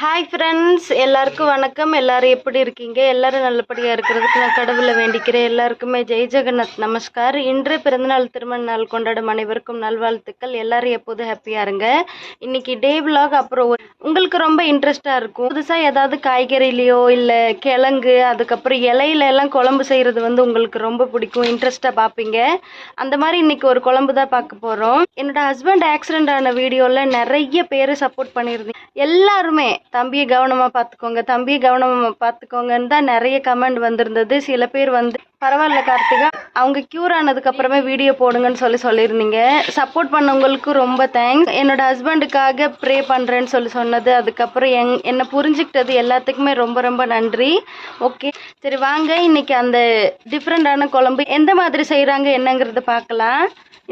Hi friends எல்லாருக்கும் வணக்கம். எல்லாரும் எப்படி இருக்கீங்க? எல்லாரும் நல்லபடியாக இருக்கிறதுக்கு நான் கடவுளை வேண்டிக்கிறேன். எல்லாருக்குமே ஜெய் ஜெகநாத். நமஸ்கார். இன்று பிறந்தநாள் திருமண நாள் கொண்டாடும் அனைவருக்கும் நல்வாழ்த்துக்கள். எல்லாரும் எப்போதும் ஹாப்பியாக இருங்க. இன்னைக்கு டே விலாக் அப்புறம் உங்களுக்கு ரொம்ப இன்ட்ரெஸ்டாக இருக்கும். புதுசாக ஏதாவது காய்கறிலையோ இல்லை கிழங்கு அதுக்கப்புறம் இலையில எல்லாம் குழம்பு செய்கிறது வந்து உங்களுக்கு ரொம்ப பிடிக்கும். இன்ட்ரெஸ்ட்டாக பார்ப்பீங்க. அந்த மாதிரி இன்னைக்கு ஒரு குழம்பு தான் பார்க்க போகிறோம் என்னோட ஹஸ்பண்ட் ஆக்சிடென்ட் ஆன வீடியோவில் நிறைய பேர் சப்போர்ட் பண்ணியிருந்தீங்க எல்லாருமே தம்பியை கவனமாக பார்த்துக்கோங்க தம்பியை கவனமாக பார்த்துக்கோங்கன்னு தான் நிறைய கமெண்ட் வந்திருந்தது. சில பேர் வந்து பரவாயில்ல கார்த்திகா அவங்க க்யூர் ஆனதுக்கு அப்புறமே வீடியோ போடுங்கன்னு சொல்லி சொல்லியிருந்தீங்க. சப்போர்ட் பண்ணவங்களுக்கு ரொம்ப தேங்க்ஸ் என்னோட ஹஸ்பண்டுக்காக ப்ரே பண்ணுறேன்னு சொல்லி சொன்னது அதுக்கப்புறம் எங் என்னை புரிஞ்சுக்கிட்டது எல்லாத்துக்குமே ரொம்ப ரொம்ப நன்றி. ஓகே சரி வாங்க. இன்னைக்கு அந்த டிஃப்ரெண்டான குழம்பு எந்த மாதிரி செய்கிறாங்க என்னங்கிறத பார்க்கலாம்.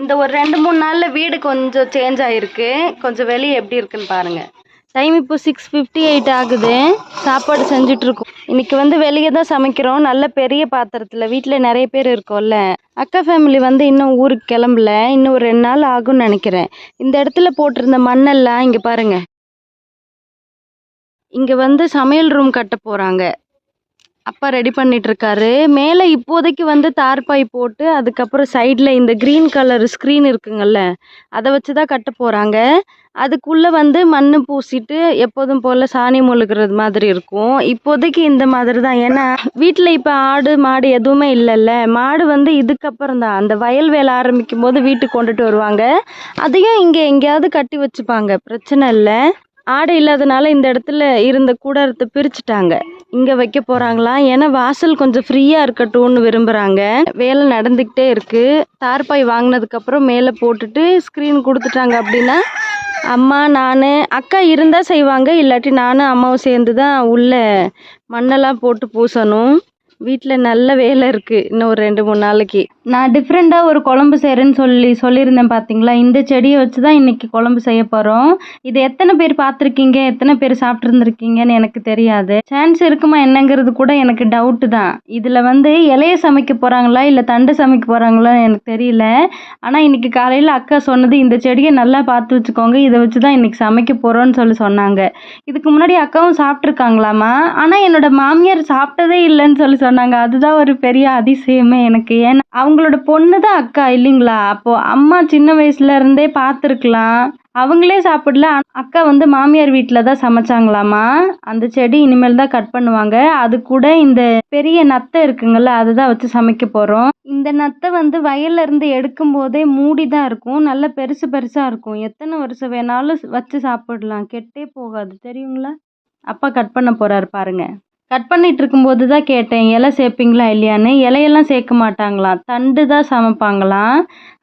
இந்த ஒரு ரெண்டு மூணு நாளில் வீடு கொஞ்சம் சேஞ்ச் ஆகிருக்கு கொஞ்சம் வெளியே எப்படி இருக்குன்னு பாருங்கள் டைம் இப்போ சிக்ஸ் ஃபிஃப்டி எயிட் ஆகுது. சாப்பாடு செஞ்சிட்ருக்கோம். இன்றைக்கி இன்னைக்கு வந்து வெளியே தான் சமைக்கிறோம். நல்ல பெரிய பாத்திரத்தில். வீட்டில் நிறைய பேர் இருக்கோம்ல. அக்கா ஃபேமிலி வந்து இன்னும் ஊருக்கு கிளம்பல. இன்னும் ஒரு ரெண்டு நாள் ஆகும்னு நினைக்கிறேன். இந்த இடத்துல போட்டிருந்த மண்ணெல்லாம் இங்கே பாருங்கள் இங்கே வந்து சமையல் ரூம் கட்ட போகிறாங்க அப்பா ரெடி பண்ணிட்டு இருக்காரு மேலே இப்போதைக்கு வந்து தார்பாய் போட்டு அதுக்கப்புறம் சைடில் இந்த க்ரீன் கலர் ஸ்க்ரீன் இருக்குங்கல்ல அதை வச்சு தான் கட்ட போகிறாங்க அதுக்குள்ளே வந்து மண் பூசிட்டு எப்போதும் போல் சாணி மொழுகிறது மாதிரி இருக்கும். இப்போதைக்கு இந்த மாதிரி தான். ஏன்னா வீட்டில் இப்போ ஆடு மாடு எதுவுமே இல்லைல்ல. மாடு வந்து இதுக்கப்புறம் தான். அந்த வயல் வேலை ஆரம்பிக்கும் போது வீட்டுக்கு கொண்டுட்டு வருவாங்க. அதையும் இங்கே எங்கேயாவது கட்டி வச்சுப்பாங்க. பிரச்சனை இல்லை. ஆடு இல்லாதனால இந்த இடத்துல இருந்த கூடாரத்தை பிரிச்சுட்டாங்க. இங்கே வைக்க போகிறாங்களாம் ஏன்னா வாசல் கொஞ்சம் ஃப்ரீயாக இருக்கட்டும்னு விரும்புகிறாங்க வேலை நடந்துக்கிட்டே இருக்குது தார்பாய் வாங்கினதுக்கப்புறம் மேலே போட்டுட்டு ஸ்க்ரீன் கொடுத்துட்டாங்க அப்படின்னா அம்மா நான். அக்கா இருந்தால் செய்வாங்க இல்லாட்டி நானும் அம்மாவும் சேர்ந்து தான் உள்ளே மண்ணெல்லாம் போட்டு பூசணும். வீட்டில் நல்ல வேலை இருக்குது இன்னும் ஒரு ரெண்டு மூணு நாளைக்கு. நான் டிஃப்ரெண்ட்டாக ஒரு குழம்பு செய்கிறேன்னு சொல்லி சொல்லியிருந்தேன் பார்த்தீங்களா இந்த செடியை வச்சு தான் இன்றைக்கி குழம்பு செய்ய போகிறோம் இது எத்தனை பேர் பார்த்துருக்கீங்க? எத்தனை பேர் சாப்பிட்ருந்துருக்கீங்கன்னு எனக்கு தெரியாது. சான்ஸ் இருக்குமா என்னங்கிறது கூட எனக்கு டவுட்டு தான். இதில் வந்து இலைய சமைக்க போகிறாங்களா இல்லை தண்டு சமைக்க போகிறாங்களா எனக்கு தெரியல. ஆனால் இன்னைக்கு காலையில் அக்கா சொன்னது இந்த செடியை நல்லா பார்த்து வச்சுக்கோங்க இதை வச்சு தான் இன்றைக்கி சமைக்க போகிறோன்னு சொல்லி சொன்னாங்க. இதுக்கு முன்னாடி அக்காவும் சாப்பிட்ருக்காங்களாமா ஆனால் என்னோட மாமியார் சாப்பிட்டதே இல்லைன்னு சொல்லி சொன்னாங்க. அதுதான் ஒரு பெரிய அதிசயமே எனக்கு. ஏன்னா அவங்களோட பொண்ணு தான் அக்கா இல்லைங்களா? அப்போ அம்மா சின்ன வயசுல இருந்தே பார்த்துருக்கலாம். அவங்களே சாப்பிடல. அக்கா வந்து மாமியார் வீட்டில் தான் சமைச்சாங்களாமா? அந்த செடி இனிமேல் தான் கட் பண்ணுவாங்க. அது கூட இந்த பெரிய நத்தை இருக்குங்கள்ல அதுதான் வச்சு சமைக்க போகிறோம் இந்த நத்தை வந்து வயல்ல இருந்து எடுக்கும் போதே மூடி தான் இருக்கும். நல்ல பெருசு பெருசாக இருக்கும். எத்தனை வருஷம் வேணாலும் வச்சு சாப்பிடலாம். கெட்டே போகாது. தெரியுங்களா? அப்பா கட் பண்ண போகிறாரு பாருங்கள் கட் பண்ணிட்டு இருக்கும்போது தான் கேட்டேன் இலை சேர்ப்பீங்களா இல்லையான்னு? இலையெல்லாம் சேர்க்க மாட்டாங்களாம் தண்டு தான் சமைப்பாங்களாம்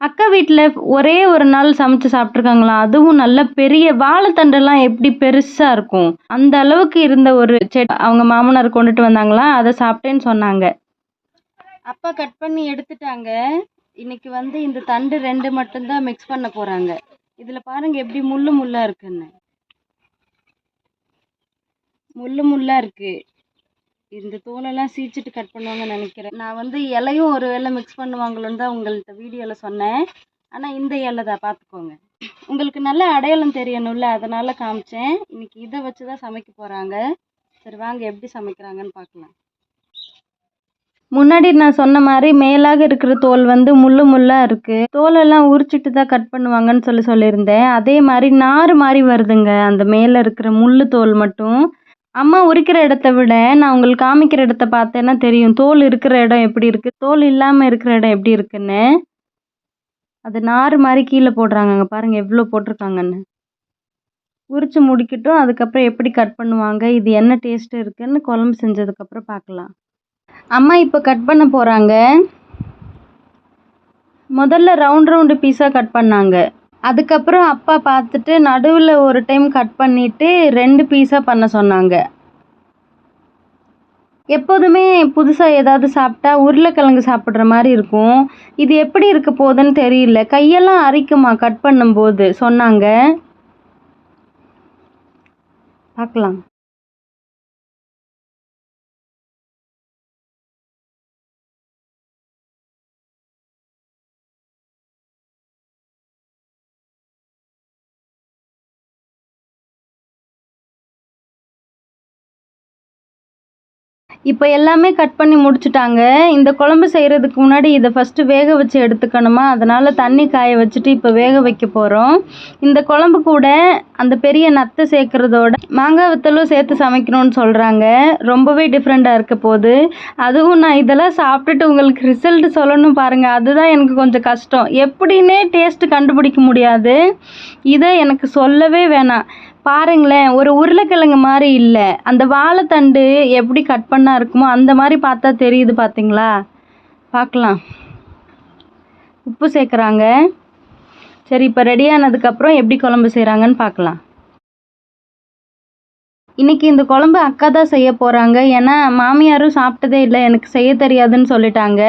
அக்கா வீட்டில் ஒரே ஒரு நாள் சமைச்சு சாப்பிட்ருக்காங்களாம் அதுவும் நல்ல பெரிய வாழைத்தண்டெல்லாம் எப்படி பெருசாக இருக்கும்? அந்த அளவுக்கு இருந்த ஒரு செடி அவங்க மாமனார் கொண்டுட்டு வந்தாங்களாம் அதை சாப்பிட்டேன்னு சொன்னாங்க. அப்பா கட் பண்ணி எடுத்துட்டாங்க. இன்னைக்கு வந்து இந்த தண்டு ரெண்டு மட்டும்தான் மிக்ஸ் பண்ண போகிறாங்க இதில் பாருங்கள் எப்படி முள்ளு முள்ளாக இருக்குன்னு. முள்ளு முள்ளாக இருக்குது இந்த தோலெல்லாம் சீச்சிட்டு கட் பண்ணுவாங்கன்னு நினைக்கிறேன். நான் வந்து இலையும் ஒரு வேளை மிக்ஸ் பண்ணுவாங்களோன்னு தான் உங்கள்கிட்ட வீடியோவில் சொன்னேன். ஆனால் இந்த இலை தான் பார்த்துக்கோங்க. உங்களுக்கு நல்ல அடையாளம் தெரியணும்ல அதனால் காமிச்சேன். இன்னைக்கு இதை வச்சு தான் சமைக்க போகிறாங்க சரி வாங்க எப்படி சமைக்கிறாங்கன்னு பார்க்கலாம். முன்னாடி நான் சொன்ன மாதிரி மேலாக இருக்கிற தோல் வந்து முள்ளு முள்ளாக இருக்குது தோலெல்லாம் உரிச்சிட்டு தான் கட் பண்ணுவாங்கன்னு சொல்லி சொல்லியிருந்தேன். அதே மாதிரி நார் மாதிரி வருதுங்க. அந்த மேலே இருக்கிற முள்ளு தோல் மட்டும். அம்மா உரிக்கிற இடத்த விட நான் உங்களுக்கு காமிக்கிற இடத்த பார்த்தேன்னா தெரியும். தோல் இருக்கிற இடம் எப்படி இருக்குது தோல் இல்லாமல் இருக்கிற இடம் எப்படி இருக்குன்னு? அது நார் மாதிரி கீழே போடுறாங்கங்க. பாருங்கள் எவ்வளோ போட்டிருக்காங்கன்னு. உரித்து முடிக்கட்டும். அதுக்கப்புறம் எப்படி கட் பண்ணுவாங்க? இது என்ன டேஸ்ட்டு இருக்குன்னு குழம்பு செஞ்சதுக்கப்புறம் பார்க்கலாம். அம்மா இப்போ கட் பண்ண போகிறாங்க முதல்ல ரவுண்ட் ரவுண்டு பீஸாக கட் பண்ணாங்க. அதுக்கப்புறம் அப்பா பார்த்துட்டு நடுவில் ஒரு டைம் கட் பண்ணிவிட்டு ரெண்டு பீஸாக பண்ண சொன்னாங்க. எப்போதுமே புதுசாக ஏதாவது சாப்பிட்டா உருளைக்கிழங்கு சாப்பிட்ற மாதிரி இருக்கும். இது எப்படி இருக்க போகுதுன்னு தெரியல. கையெல்லாம் அரிக்குமா? கட் பண்ணும்போது சொன்னாங்க. பார்க்கலாம். இப்போ எல்லாமே கட் பண்ணி முடிச்சுட்டாங்க. இந்த குழம்பு செய்கிறதுக்கு முன்னாடி இதை ஃபஸ்ட்டு வேக வச்சு எடுத்துக்கணுமா? அதனால் தண்ணி காய வச்சுட்டு இப்போ வேக வைக்க போகிறோம் இந்த குழம்பு கூட அந்த பெரிய நத்தை சேர்க்குறதோட மாங்காய் வத்தலும் சேர்த்து சமைக்கணும்னு சொல்கிறாங்க ரொம்பவே டிஃப்ரெண்ட்டாக இருக்க போது. அதுவும் நான் இதெல்லாம் சாப்பிட்டுட்டு உங்களுக்கு ரிசல்ட் சொல்லணும் பாருங்கள் அதுதான் எனக்கு கொஞ்சம் கஷ்டம். எப்படின்னே டேஸ்ட்டு கண்டுபிடிக்க முடியாது. இதை எனக்கு சொல்லவே வேணாம். பாருங்களேன் ஒரு உருளைக்கிழங்கு மாதிரி இல்லை. அந்த வாழைத்தண்டு எப்படி கட் பண்ணா இருக்குமோ அந்த மாதிரி பார்த்தா தெரியுது பார்த்தீங்களா பார்க்கலாம். உப்பு சேர்க்குறாங்க. சரி இப்போ ரெடி ஆனதுக்கப்புறம் எப்படி குழம்பு செய்கிறாங்கன்னு பார்க்கலாம். இன்னைக்கு இந்த குழம்பு அக்கா தான் செய்ய போகிறாங்க ஏன்னா மாமியாரும் சாப்பிட்டதே இல்லை. எனக்கு செய்ய தெரியாதுன்னு சொல்லிட்டாங்க.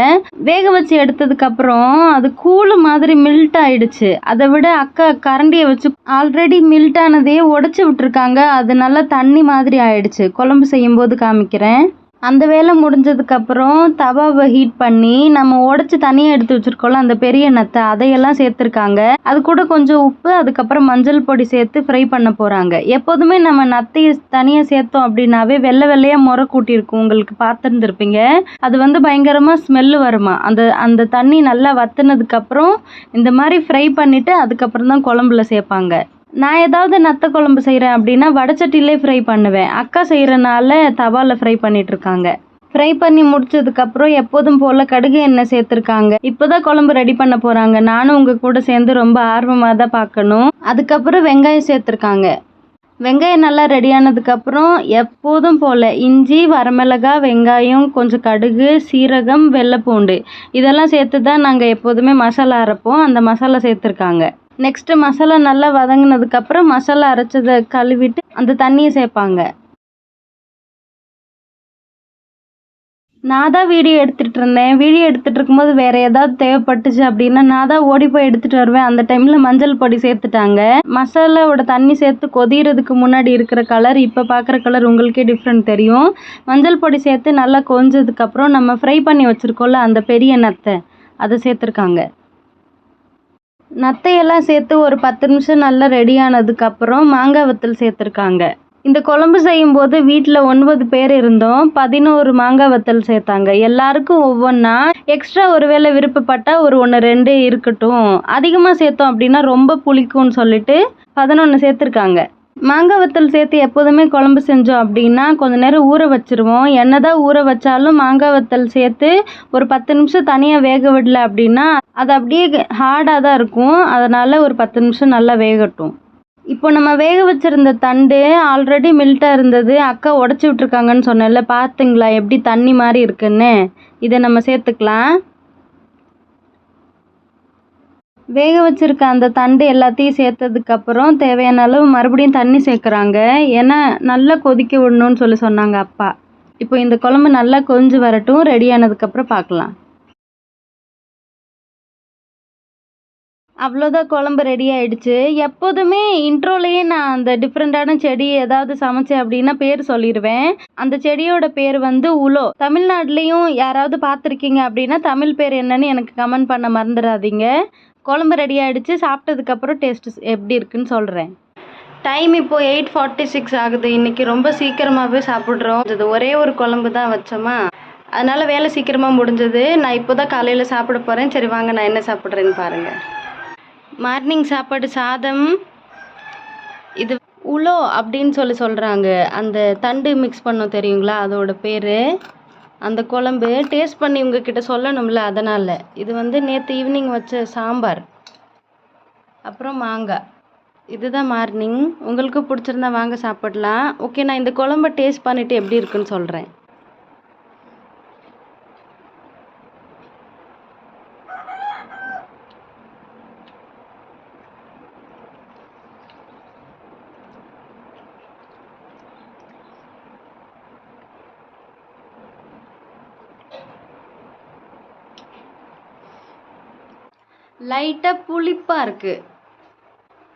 வேக வச்சு எடுத்ததுக்கப்புறம் அது கூழு மாதிரி மில்ட் ஆயிடுச்சு. அதை விட அக்கா கரண்டியை வச்சு ஆல்ரெடி மில்ட் ஆனதையே உடச்சி விட்டுருக்காங்க. அது நல்லா தண்ணி மாதிரி ஆயிடுச்சு. குழம்பு செய்யும்போது காமிக்கிறேன். அந்த வேலை முடிஞ்சதுக்கப்புறம் தவாவை ஹீட் பண்ணி நம்ம உடச்சி தனியாக எடுத்து வச்சுருக்கோம்ல அந்த பெரிய நத்தை அதையெல்லாம் சேர்த்துருக்காங்க. அது கூட கொஞ்சம் உப்பு அதுக்கப்புறம் மஞ்சள் பொடி சேர்த்து ஃப்ரை பண்ண போகிறாங்க எப்போதுமே நம்ம நத்தையை தனியாக சேர்த்தோம் அப்படின்னாவே வெள்ளை வெள்ளையாக முறை கூட்டியிருக்கும். உங்களுக்கு பார்த்துருந்துருப்பீங்க. அது வந்து பயங்கரமாக ஸ்மெல்லு வருமா? அந்த அந்த தண்ணி நல்லா வத்துனதுக்கப்புறம் இந்த மாதிரி ஃப்ரை பண்ணிவிட்டு அதுக்கப்புறம் தான் குழம்புல சேர்ப்பாங்க. நான் ஏதாவது நத்த குழம்பு செய்கிறேன் அப்படின்னா வடச்சட்டிலே ஃப்ரை பண்ணுவேன். அக்கா செய்கிறனால தவாவில் ஃப்ரை பண்ணிகிட்ருக்காங்க ஃப்ரை பண்ணி முடிச்சதுக்கப்புறம் எப்போதும் போல் கடுகு எண்ணெய் சேர்த்துருக்காங்க. இப்போ தான் குழம்பு ரெடி பண்ண போகிறாங்க நானும் உங்கள் கூட சேர்ந்து ரொம்ப ஆர்வமாக தான் பார்க்கணும். அதுக்கப்புறம் வெங்காயம் சேர்த்துருக்காங்க. வெங்காயம் நல்லா ரெடியானதுக்கப்புறம் எப்போதும் போல் இஞ்சி வரமிளகாய் வெங்காயம் கொஞ்சம் கடுகு சீரகம் வெள்ளைப்பூண்டு. இதெல்லாம் சேர்த்து தான் நாங்கள் எப்போதுமே மசாலா அரைப்போம். அந்த மசாலா சேர்த்துருக்காங்க. நெக்ஸ்ட்டு மசாலா நல்லா வதங்கினதுக்கப்புறம் மசாலா அரைச்சதை கழுவிட்டு அந்த தண்ணியை சேர்ப்பாங்க. நான் தான் வீடியோ எடுத்துகிட்டு இருந்தேன். வீடியோ எடுத்துகிட்டு இருக்கும்போது வேறு ஏதாவது தேவைப்பட்டுச்சு அப்படின்னா நான் தான் ஓடி போய் எடுத்துகிட்டு வருவேன். அந்த டைமில் மஞ்சள் பொடி சேர்த்துட்டாங்க. மசாலாவோட தண்ணி சேர்த்து கொதிகிறதுக்கு முன்னாடி இருக்கிற கலர் இப்போ பார்க்குற கலர் உங்களுக்கே டிஃப்ரெண்ட் தெரியும். மஞ்சள் பொடி சேர்த்து நல்லா கொஞ்சதுக்கப்புறம் நம்ம ஃப்ரை பண்ணி வச்சுருக்கோம்ல அந்த பெரிய நத்தை அதை சேர்த்துருக்காங்க. நத்தையெல்லாம் சேர்த்து ஒரு பத்து நிமிஷம் நல்லா ரெடி ஆனதுக்கப்புறம் மாங்காய் வத்தல் சேர்த்துருக்காங்க. இந்த குழம்பு செய்யும்போது வீட்டில் ஒன்பது பேர் இருந்தோம். பதினோரு மாங்காய் வத்தல் சேர்த்தாங்க. எல்லாருக்கும் ஒவ்வொன்றா எக்ஸ்ட்ரா ஒருவேளை விருப்பப்பட்டா ஒரு ஒன்று ரெண்டு இருக்கட்டும். அதிகமாக சேர்த்தோம் அப்படின்னா ரொம்ப புளிக்கும்னு சொல்லிட்டு பதினொன்று சேர்த்துருக்காங்க. மாங்காய் வத்தல் சேர்த்து எப்போதுமே குழம்பு செஞ்சோம் அப்படின்னா கொஞ்ச நேரம் ஊற வச்சிருவோம். என்னதான் ஊற வச்சாலும் மாங்காய் வத்தல் சேர்த்து ஒரு பத்து நிமிஷம் தனியாக வேக விடல அப்படின்னா அது அப்படியே ஹார்டாக தான் இருக்கும். அதனால் ஒரு பத்து நிமிஷம் நல்லா வேகட்டும். இப்போ நம்ம வேக வச்சிருந்த தண்டு ஆல்ரெடி மில்ட்டாக இருந்தது. அக்கா உடச்சி விட்ருக்காங்கன்னு சொன்னேன்ல பார்த்துங்களா எப்படி தண்ணி மாதிரி இருக்குன்னு? இதை நம்ம சேர்த்துக்கலாம். வேக வச்சிருக்க அந்த தண்டு எல்லாத்தையும் சேர்த்ததுக்கப்புறம் தேவையான அளவு மறுபடியும் தண்ணி சேர்க்குறாங்க. ஏன்னா நல்லா கொதிக்க விடணும்னு சொல்லி சொன்னாங்க அப்பா. இப்போ இந்த குழம்பு நல்லா கொஞ்சம் வரட்டும். ரெடி ஆனதுக்கப்புறம் பார்க்கலாம். அவ்வளோதான் குழம்பு ரெடி ஆயிடுச்சு. எப்போதுமே இன்ட்ரோலேயே நான் அந்த டிஃப்ரெண்ட்டான செடி ஏதாவது சமைச்சேன் அப்படின்னா பேர் சொல்லிடுவேன் அந்த செடியோட பேர் வந்து உலோ. தமிழ்நாட்டிலையும் யாராவது பார்த்துருக்கீங்க அப்படின்னா தமிழ் பேர் என்னன்னு எனக்கு கமெண்ட் பண்ண மறந்துடாதீங்க. குழம்பு ரெடி ஆகிடுச்சு சாப்பிட்டதுக்கப்புறம் டேஸ்ட் எப்படி இருக்குன்னு சொல்கிறேன் டைம் இப்போ எயிட் ஃபார்ட்டி சிக்ஸ் ஆகுது. இன்னைக்கு ரொம்ப சீக்கிரமாகவே சாப்பிட்றோம். இது ஒரே ஒரு குழம்பு தான் வச்சோமா? அதனால் வேலை சீக்கிரமாக முடிஞ்சது. நான் இப்போ தான் காலையில் சாப்பிட போகிறேன் சரி வாங்க நான் என்ன சாப்பிட்றேன்னு பாருங்கள் மார்னிங் சாப்பாடு சாதம். இது உலோ அப்படின்னு சொல்லி சொல்கிறாங்க அந்த தண்டு மிக்ஸ் பண்ணோம் தெரியுங்களா? அதோட பேர் அந்த குழம்பு டேஸ்ட் பண்ணி உங்ககிட்ட சொல்லணும்ல அதனால். இது வந்து நேற்று ஈவினிங் வச்ச சாம்பார். அப்புறம் மாங்காய். இதுதான் மார்னிங் உங்களுக்கு பிடிச்சிருந்தா வாங்க சாப்பிடலாம். ஓகே நான் இந்த குழம்ப டேஸ்ட் பண்ணிவிட்டு எப்படி இருக்குன்னு சொல்கிறேன் லைட்டாக புளிப்பாக இருக்குது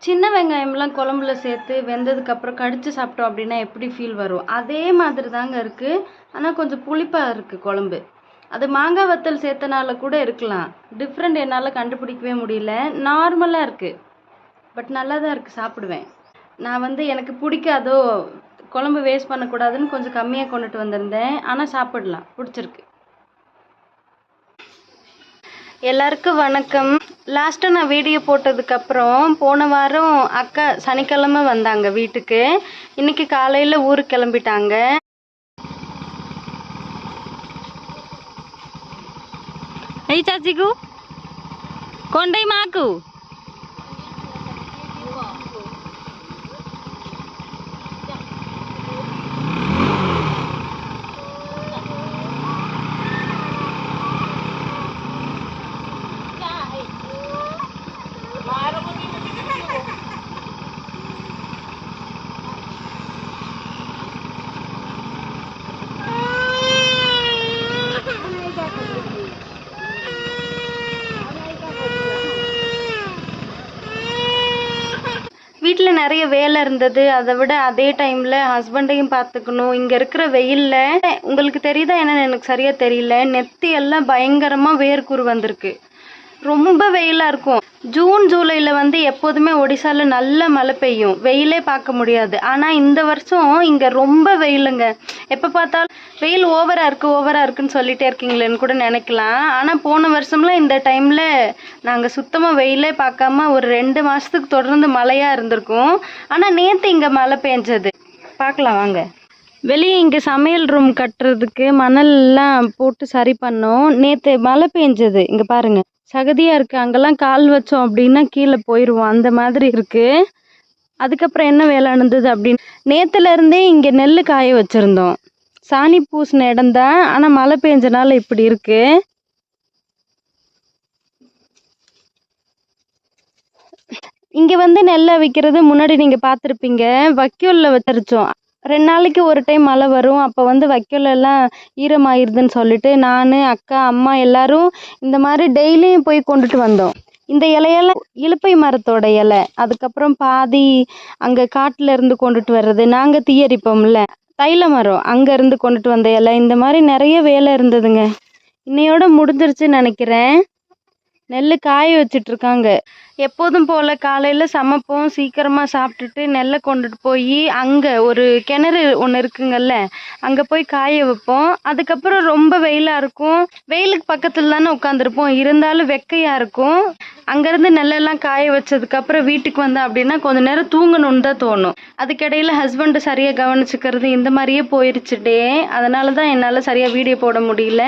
சின்ன வெங்காயம்லாம் குழம்புல சேர்த்து வெந்ததுக்கப்புறம் கடித்து சாப்பிட்டோம் அப்படின்னா எப்படி ஃபீல் வரும்? அதே மாதிரி தாங்க இருக்குது ஆனால் கொஞ்சம் புளிப்பாக இருக்குது குழம்பு. அது மாங்காய் வத்தல் சேர்த்தனால கூட இருக்கலாம். டிஃப்ரெண்ட் என்னால் கண்டுபிடிக்கவே முடியல. நார்மலாக இருக்குது பட் நல்லா தான் இருக்குது சாப்பிடுவேன். நான் வந்து எனக்கு பிடிக்காதோ குழம்பு வேஸ்ட் பண்ணக்கூடாதுன்னு கொஞ்சம் கம்மியாக கொண்டுட்டு வந்திருந்தேன். ஆனால் சாப்பிடலாம். பிடிச்சிருக்கு. எல்லாருக்கும் வணக்கம். லாஸ்ட்டாக நான் வீடியோ போட்டதுக்கப்புறம் போன வாரம் அக்கா சனிக்கிழமை வந்தாங்க வீட்டுக்கு. இன்றைக்கி காலையில் ஊருக்கு கிளம்பிட்டாங்க. ஐ சாச்சிக்கு. கொண்டை மாக்கு. நிறைய வேலை இருந்தது. அதை விட அதே டைமில் ஹஸ்பண்டையும் பார்த்துக்கணும். இங்கே இருக்கிற வெயிலில் உங்களுக்கு தெரியுதா என்னன்னு எனக்கு சரியாக தெரியல. நெத்தி எல்லாம் பயங்கரமாக வேர்க்குரு வந்திருக்கு. ரொம்ப வெயிலாக இருக்கும். ஜூன் ஜூலையில் வந்து எப்போதுமே ஒடிசாவில் நல்ல மழை பெய்யும். வெயிலே பார்க்க முடியாது. ஆனால் இந்த வருஷம் இங்கே ரொம்ப வெயிலுங்க. எப்போ பார்த்தாலும் வெயில் ஓவராக இருக்குது ஓவராக இருக்குன்னு சொல்லிகிட்டே இருக்கீங்களேன்னு கூட நினைக்கலாம். ஆனால் போன வருஷம்லாம் இந்த டைமில் நாங்கள் சுத்தமாக வெயிலே பார்க்காம ஒரு ரெண்டு மாதத்துக்கு தொடர்ந்து மழையாக இருந்திருக்கும். ஆனால் நேற்று இங்கே மழை பெஞ்சது. பார்க்கலாம் வாங்க. வெளியே இங்கே சமையல் ரூம் கட்டுறதுக்கு மணல்லாம் போட்டு சரி பண்ணோம். நேற்று மழை பெஞ்சது. இங்கே பாருங்கள் சகதியாக இருக்குது அங்கெல்லாம் கால் வச்சோம் அப்படின்னா கீழே போயிடுவோம் அந்த மாதிரி இருக்குது அதுக்கப்புறம் என்ன வேலை நடந்தது அப்படின்னு? நேத்துல இருந்தே இங்கே நெல் காய வச்சுருந்தோம். சாணி பூசின இடம் தான். ஆனால் மழை பெஞ்சனால இப்படி இருக்கு. இங்கே வந்து நெல்லை விற்கிறது முன்னாடி நீங்கள் பார்த்துருப்பீங்க. வைக்கோலில் வச்சிருச்சோம். ரெண்டு நாளைக்கு ஒரு டைம் மழை வரும். அப்போ வந்து வைக்கோல் எல்லாம் ஈரமாயிருதுன்னு சொல்லிட்டு நான் அக்கா அம்மா எல்லாரும் இந்த மாதிரி டெய்லியும் போய் கொண்டுட்டு வந்தோம். இந்த இலையெல்லாம் இலுப்பை மரத்தோட இலை. அதுக்கப்புறம் பாதி அங்கே காட்டில் இருந்து கொண்டுட்டு வர்றது. நாங்கள் தீயரிப்போம்ல. தைல மரம் அங்கே இருந்து கொண்டுட்டு வந்த இலை. இந்த மாதிரி நிறைய வேலை இருந்ததுங்க. இன்னையோட முடிஞ்சிருச்சுன்னு நினைக்கிறேன். நெல் காய வச்சிட்ருக்காங்க எப்போதும் போல் காலையில் சமைப்போம். சீக்கிரமாக சாப்பிட்டுட்டு நெல்லை கொண்டுட்டு போய் அங்கே ஒரு கிணறு ஒன்று இருக்குங்கல்ல அங்கே போய் காய வைப்போம். அதுக்கப்புறம் ரொம்ப வெயிலாக இருக்கும். வெயிலுக்கு பக்கத்தில் தானே உட்காந்துருப்போம் இருந்தாலும் வெக்கையாக இருக்கும். அங்கேருந்து நெல்லெல்லாம் காய வச்சதுக்கப்புறம் வீட்டுக்கு வந்தேன் அப்படின்னா கொஞ்ச நேரம் தூங்கணும்னு தான் தோணும். அதுக்கிடையில் ஹஸ்பண்டு சரியாக கவனிச்சுக்கிறது இந்த மாதிரியே போயிருச்சு டே அதனால தான் என்னால் சரியாக வீடியோ போட முடியல.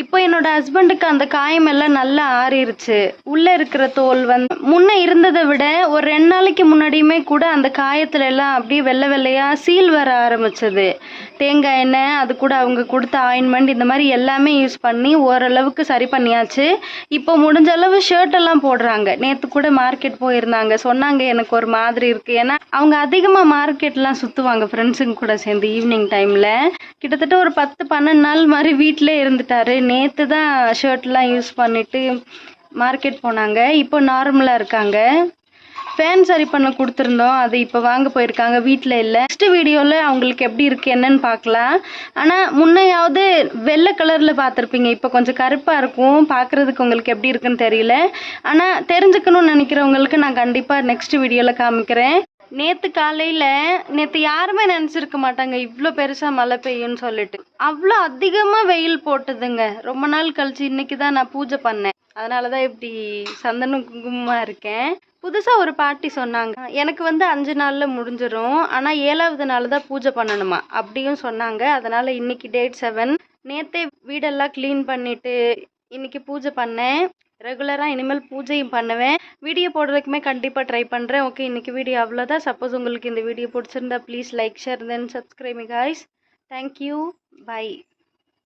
இப்போ என்னோட ஹஸ்பண்டுக்கு அந்த காயம் எல்லாம் நல்லா ஆறிருச்சு. உள்ள இருக்கிற தோல் வந்து முன்ன இருந்ததை விட ஒரு ரெண்டு நாளைக்கு முன்னாடியுமே கூட அந்த காயத்துல எல்லாம் அப்படியே வெள்ளை வெள்ளையா சீல் வர ஆரம்பிச்சது. தேங்காய் எண்ணெய் அது கூட அவங்க கொடுத்த ஆயின்மெண்ட் இந்த மாதிரி எல்லாமே யூஸ் பண்ணி ஓரளவுக்கு சரி பண்ணியாச்சு. இப்போ முடிஞ்ச அளவு ஷர்ட் எல்லாம் போடுறாங்க. நேற்று கூட மார்க்கெட் போயிருந்தாங்க. சொன்னாங்க எனக்கு ஒரு மாதிரி இருக்கு. ஏன்னா அவங்க அதிகமாக மார்க்கெட்லாம் சுற்றுவாங்க ஃப்ரெண்ட்ஸுங்க கூட சேர்ந்து ஈவினிங் டைமில் கிட்டத்தட்ட ஒரு பத்து பன்னெண்டு நாள் மாதிரி வீட்டிலே இருந்துட்டாரு. நேற்று தான் ஷர்ட்லாம் யூஸ் பண்ணிவிட்டு மார்க்கெட் போனாங்க. இப்போ நார்மலாக இருக்காங்க. ஃபேன் சரி பண்ண கொடுத்துருந்தோம். அது இப்போ வாங்க போயிருக்காங்க. வீட்டில் இல்லை. நெக்ஸ்ட் வீடியோவில் அவங்களுக்கு எப்படி இருக்குது என்னன்னு பார்க்கலாம். ஆனால் முன்னையாவது வெள்ளை கலரில் பார்த்துருப்பீங்க. இப்போ கொஞ்சம் கருப்பாக இருக்கும். பார்க்குறதுக்கு உங்களுக்கு எப்படி இருக்குன்னு தெரியல. ஆனால் தெரிஞ்சுக்கணும்னு நினைக்கிறவங்களுக்கு நான் கண்டிப்பாக நெக்ஸ்ட் வீடியோவில் காமிக்கிறேன். நேற்று காலையில் நேற்று யாருமே நினச்சிருக்க மாட்டாங்க இவ்வளோ பெருசாக மழை பெய்யும்னு சொல்லிட்டு. அவ்வளோ அதிகமாக வெயில் போட்டுதுங்க. ரொம்ப நாள் கழிச்சு இன்னைக்கு தான் நான் பூஜை பண்ணேன். அதனால தான் இப்படி சந்தன குங்குமமாக இருக்கேன். புதுசாக ஒரு பாட்டி சொன்னாங்க எனக்கு வந்து அஞ்சு நாளில் முடிஞ்சிடும் ஆனால் ஏழாவது நாள் தான் பூஜை பண்ணணுமா? அப்படியும் சொன்னாங்க. அதனால் இன்னைக்கு டேட் செவன் நேற்றே வீடெல்லாம் க்ளீன் பண்ணிட்டு இன்னைக்கு பூஜை பண்ணேன். ரெகுலராக இனிமேல் பூஜையும் பண்ணுவேன். வீடியோ போடுறதுக்குமே கண்டிப்பாக ட்ரை பண்ணுறேன் ஓகே இன்றைக்கி வீடியோ அவ்வளோதான் சப்போஸ் உங்களுக்கு இந்த வீடியோ பிடிச்சிருந்தா please like share then subscribing guys thank you bye